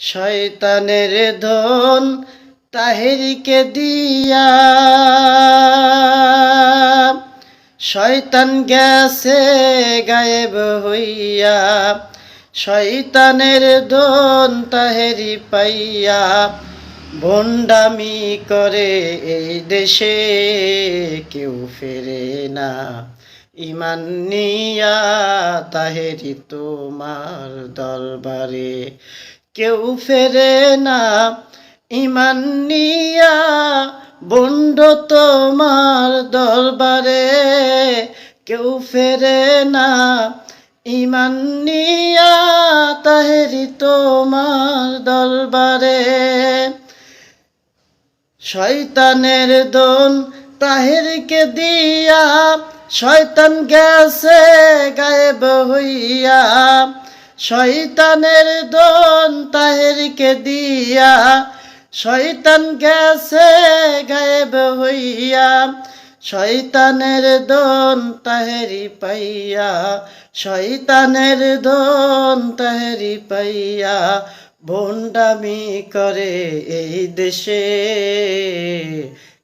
শয়তানের ধন তাহেরিকে দিয়া। শয়তান গেছে গায়েব হইয়া, শয়তানের দন তাহেরি পাইয়া। ভণ্ডামি করে এই দেশে কেউ ফেরে না। ইমান নিয়া তাহেরি তোমার দরবারে। কেউ ফেরে না। ইমান নিয়া বন্ড তোমার দরবারে। কেউ ফেরে না। ইমান নিয়া তাহেরি তোমার দরবারে। শয়তানের দন তাহেরকে দিয়া, শয়তান গেছে গায়েব হইয়া। শয়তানের দন তাহেরকে দিয়া, শয়তান গেছে গায়েব হইয়া, শয়তানের দন তাহেরি পাইয়া, শয়তানের দন তাহেরি পাইয়া ভণ্ডামি করে এই দেশে।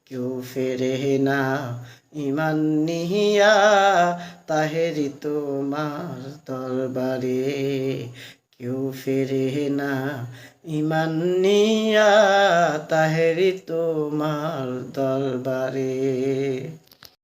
কেউ ফেরে না ইমান নিহিয়া তাহেরি তোমার দরবারে। কেউ ফেরে না ইমান নিয়া তাহেরি তোমার দরবারে।